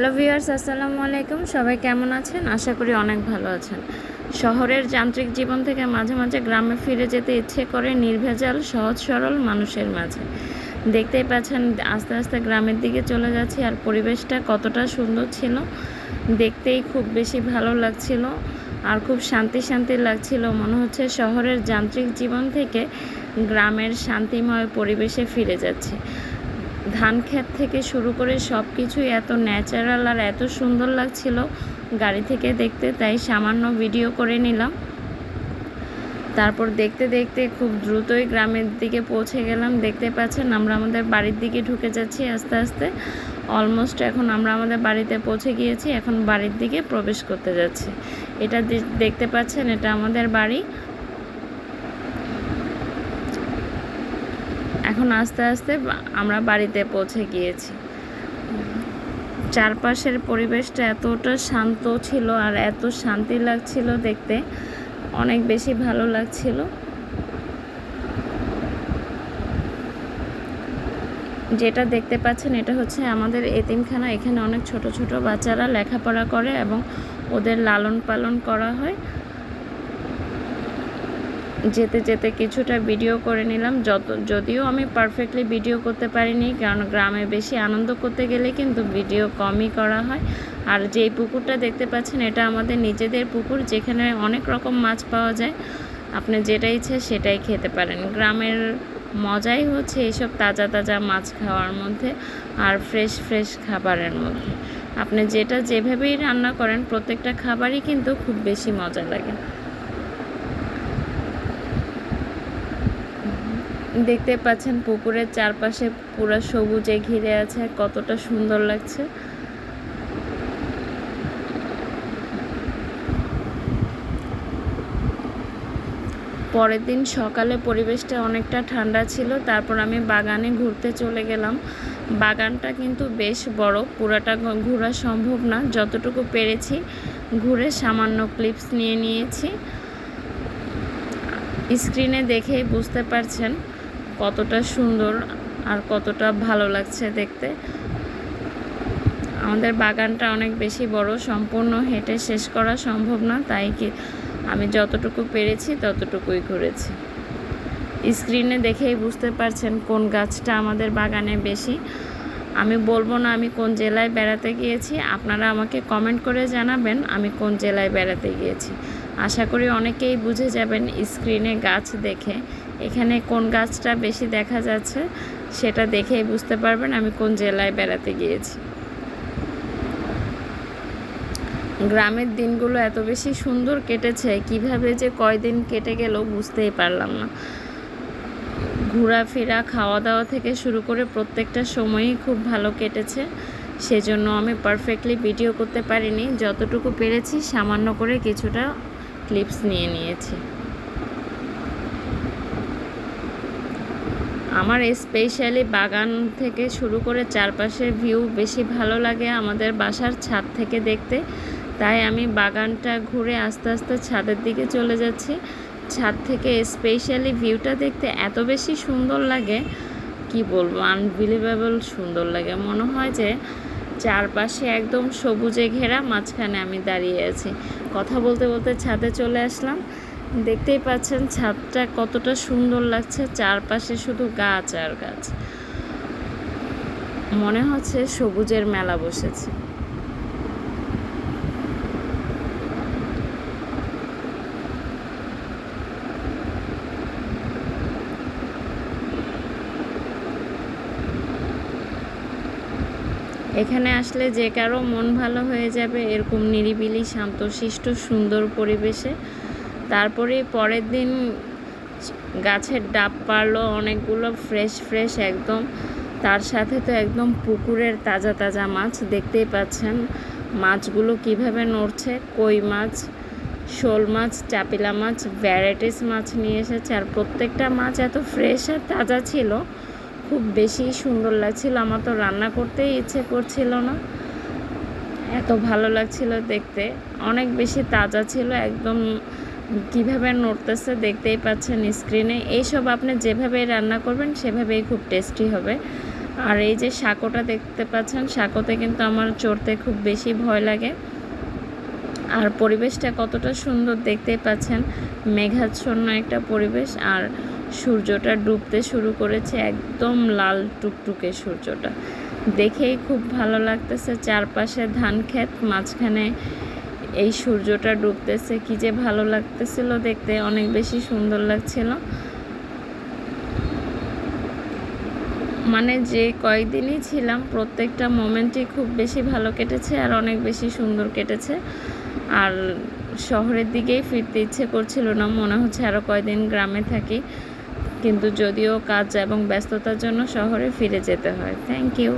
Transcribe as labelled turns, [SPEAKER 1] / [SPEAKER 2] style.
[SPEAKER 1] Hello viewers, আসসালামু আলাইকুম। সবাই কেমন আছেন? আশা করি অনেক ভালো আছেন। শহরের যান্ত্রিক জীবন থেকে মাঝে মাঝে গ্রামে ফিরে যেতে ইচ্ছে করে নির্ভেজাল, সহজ, সরল মানুষের মাঝে। দেখতেই পাচ্ছেন, আস্তে আস্তে গ্রামের দিকে চলে যাচ্ছি আর পরিবেশটা কতটা সুন্দর ছিল। দেখতেই খুব বেশি ভালো লাগছিল আর খুব শান্তি শান্তি লাগছিল। মনে হচ্ছে শহরের যান্ত্রিক জীবন থেকে গ্রামের শান্তিময় পরিবেশে ফিরে যাচ্ছে। ধান ক্ষেত থেকে শুরু করে সব কিছুই এত ন্যাচারাল আর এত সুন্দর লাগছিল গাড়ি থেকে দেখতে, তাই সামান্য ভিডিও করে নিলাম। তারপর দেখতে দেখতে খুব দ্রুতই গ্রামের দিকে পৌঁছে গেলাম। দেখতে পাচ্ছেন আমরা আমাদের বাড়ির দিকে ঢুকে যাচ্ছি আস্তে আস্তে। অলমোস্ট এখন আমরা আমাদের বাড়িতে পৌঁছে গিয়েছি, এখন বাড়ির দিকে প্রবেশ করতে যাচ্ছি। এটা দেখতে পাচ্ছেন এটা আমাদের বাড়ি। এখন আস্তে আস্তে আমরা বাড়িতে পৌঁছে গিয়েছি। চারপাশের পরিবেশটা এতটা শান্ত ছিল আর এত শান্তি লাগছিল দেখতে। অনেক বেশি ভালো লাগছিল। যেটা দেখতে পাচ্ছেন এটা হচ্ছে আমাদের এতিমখানা। এখানে অনেক ছোট ছোট বাচ্চারা লেখাপড়া করে এবং ওদের লালন পালন করা হয়। যেতে যেতে কিছুটা ভিডিও করে নিলাম। যত যদিও আমি পারফেক্টলি ভিডিও করতে পারিনি, কারণ গ্রামে বেশি আনন্দ করতে গেলে কিন্তু ভিডিও কমই করা হয়। আর যেই পুকুরটা দেখতে পাচ্ছেন, এটা আমাদের নিজেদের পুকুর, যেখানে অনেক রকম মাছ পাওয়া যায়। আপনি যেটা ইচ্ছে সেটাই খেতে পারেন। গ্রামের মজাই হচ্ছে এইসব তাজা তাজা মাছ খাওয়ার মধ্যে আর ফ্রেশ ফ্রেশ খাবারের মধ্যে। আপনি যেটা যেভাবেই রান্না করেন, প্রত্যেকটা খাবারই কিন্তু খুব বেশি মজা লাগে। দেখতে পাচ্ছেন পুকুরের চারপাশে পুরো সবুজে ঘিরে আছে, কতটা সুন্দর লাগছে। পরের দিন সকালে পরিবেশটা অনেকটা ঠান্ডা ছিল, তারপর আমি বাগানে ঘুরতে চলে গেলাম। বাগানটা কিন্তু বেশ বড়, পুরাটা ঘোরা সম্ভব না, যতটুকু পেরেছি। ঘুরে সামান্য ক্লিপস নিয়ে নিয়েছি। স্ক্রিনে দেখেই বুঝতে পারছেন। কতটা সুন্দর আর কতটা ভালো লাগছে দেখতে। আমাদের বাগানটা অনেক বেশি বড়, সম্পূর্ণ হেঁটে শেষ করা সম্ভব না, তাই কি আমি যতটুকু পেরেছি ততটুকুই করেছি। স্ক্রিনে দেখেই বুঝতে পারছেন কোন গাছটা আমাদের বাগানে বেশি। আমি বলব না আমি কোন জেলায় বেড়াতে গিয়েছি, আপনারা আমাকে কমেন্ট করে জানাবেন আমি কোন জেলায় বেড়াতে গিয়েছি। আশা করি অনেকেই বুঝে যাবেন স্ক্রিনে গাছ দেখে এখানে কোন গাছটা বেশি দেখা যাচ্ছে সেটা দেখেই বুঝতে পারবেন আমি কোন জেলায় বেড়াতে গিয়েছি। গ্রামের দিনগুলো এত বেশি সুন্দর কেটেছে, কীভাবে যে কয়দিন কেটে গেল বুঝতেই পারলাম না। ঘোরাফেরা খাওয়া দাওয়া থেকে শুরু করে প্রত্যেকটা সময়ই খুব ভালো কেটেছে, সেজন্য আমি পারফেক্টলি ভিডিও করতে পারিনি। যতটুকু পেরেছি, সামান্য করে কিছুটা ক্লিপস নিয়ে নিয়েছি। আমার স্পেশালি বাগান থেকে শুরু করে চারপাশের ভিউ বেশি ভালো লাগে আমাদের বাসার ছাদ থেকে দেখতে। তাই আমি বাগানটা ঘুরে আস্তে আস্তে ছাদের দিকে চলে যাচ্ছি। ছাদ থেকে স্পেশালি ভিউটা দেখতে এত বেশি সুন্দর লাগে, কি বলব আনবিলিভেবল সুন্দর লাগে। মনে হয় যে চারপাশে একদম সবুজে ঘেরা মাঝখানে আমি দাঁড়িয়ে আছি। কথা বলতে বলতে ছাদে চলে আসলাম। দেখতেই পাচ্ছেন ছাদটা কতটা সুন্দর লাগছে, চারপাশে শুধু গাছ আর গাছ। মনে হচ্ছে সবুজের মেলা বসেছে। এখানে আসলে যে কারও মন ভালো হয়ে যাবে, এরকম নিরিবিলি, শান্তশিষ্ট, সুন্দর পরিবেশে তারপরে পরের দিন গাছের ডাব পারল, অনেকগুলো ফ্রেশ ফ্রেশ একদম। তার সাথে তো একদম পুকুরের তাজা তাজা মাছ দেখতেই পাচ্ছেন। মাছগুলো কীভাবে নড়ছে, কই মাছ, শোল মাছ চাপিলা মাছ ভ্যারাইটিস মাছ নিয়ে এসেছে। আর প্রত্যেকটা মাছ এত ফ্রেশ আর তাজা ছিল, খুব বেশি সুন্দর লাগছিল। আমার তো রান্না করতেই ইচ্ছে করছিল না। এত ভালো লাগছিল দেখতে। অনেক বেশি তাজা ছিল, একদম কীভাবে নড়তেছে দেখতেই পাচ্ছেন স্ক্রিনে এইসব আপনি যেভাবে রান্না করবেন, সেভাবেই খুব টেস্টি হবে। আর এই যে সাঁকোটা দেখতে পাচ্ছেন সাঁকোতে কিন্তু আমার চড়তে খুব বেশি ভয় লাগে। আর পরিবেশটা কতটা সুন্দর দেখতেই পাচ্ছেন। মেঘাচ্ছন্ন একটা পরিবেশ, আর সূর্যটা ডুবতে শুরু করেছে একদম লাল টুকটুকে সূর্যটা। দেখেই খুব ভালো লাগতেছে চারপাশে ধান ক্ষেত, মাঝখানে এই সূর্যটা ডুবতেছে, কি যে ভালো লাগতেছিল দেখতে, অনেক বেশি সুন্দর লাগছিল। মানে যে কয়েকদিনই ছিলাম, প্রত্যেকটা মোমেন্টই খুব বেশি ভালো কেটেছে আর অনেক বেশি সুন্দর কেটেছে। আর শহরের দিকেই ফিরতে ইচ্ছে করছিল না, মনে হচ্ছে আরও কয়দিন গ্রামে থাকি। কিন্তু যদিও কাজ এবং ব্যস্ততার জন্য শহরে ফিরে যেতে হয়। Thank you